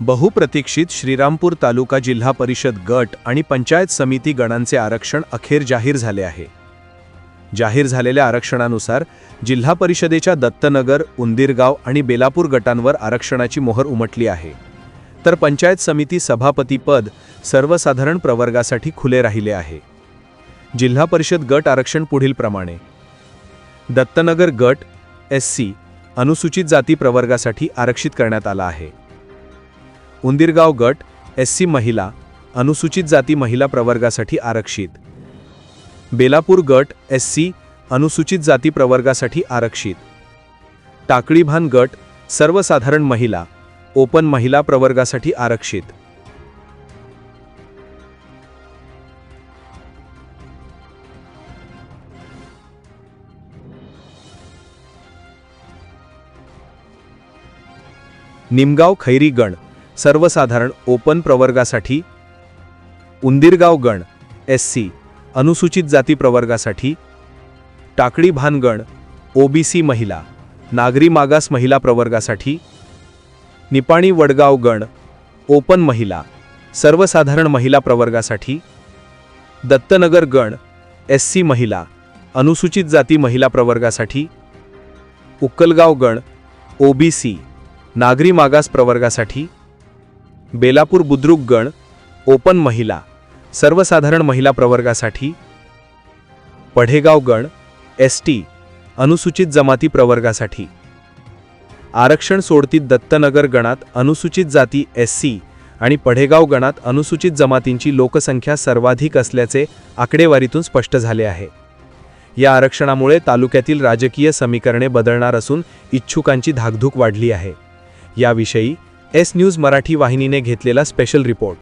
बहुप्रतीक्षित श्रीरामपूर तालुका जिल्हा परिषद गट आणि पंचायत समिती गणांचे आरक्षण अखेर जाहीर झाले आहे. जाहीर झालेल्या आरक्षणानुसार जिल्हा परिषदेच्या दत्तनगर उंदीरगाव आणि बेलापूर गटांवर आरक्षणाची मोहर उमटली आहे. तर पंचायत समिती सभापती पद सर्वसाधारण प्रवर्गासाठी खुले राहिले आहे. जिल्हा परिषद गट आरक्षण पुढीलप्रमाणे दत्तनगर गट एस सी अनुसूचित जाती प्रवर्गासाठी आरक्षित करण्यात आला आहे. उंदीरगाव गट एस महिला अनुसूचित जाती महिला प्रवर्गासाठी आरक्षित. बेलापूर गट एस अनुसूचित जाती प्रवर्गासाठी आरक्षित. टाकळीभान गट सर्वसाधारण महिला ओपन महिला प्रवर्गासाठी आरक्षित. निमगाव खैरी गण सर्वसाधारण ओपन प्रवर्गासाठी उंदीरगाव गण एस सी अनुसूचित जाती प्रवर्गासाठी टाकळी भानगण ओबीसी महिला नागरी मागास महिला प्रवर्गासाठी निपाणी वडगाव गण ओपन महिला सर्वसाधारण महिला प्रवर्गासाठी दत्तनगर गण एस सी महिला अनुसूचित जाती महिला प्रवर्गासाठी उक्कलगाव गण ओबीसी नागरी मागास प्रवर्गासाठी बेलापूर बुद्रुक गण ओपन महिला सर्वसाधारण महिला प्रवर्गासाठी पढेगाव गण एस टी अनुसूचित जमाती प्रवर्गासाठी. आरक्षण सोडतीत दत्तनगर गणात अनुसूचित जाती एस सी आणि पढेगाव गणात अनुसूचित जमातींची लोकसंख्या सर्वाधिक असल्याचे आकडेवारीतून स्पष्ट झाले आहे. या आरक्षणामुळे तालुक्यातील राजकीय समीकरणे बदलणार असून इच्छुकांची धाकधूक वाढली आहे. याविषयी एस न्यूज मराठी वाहिनीने घेतलेला स्पेशल रिपोर्ट.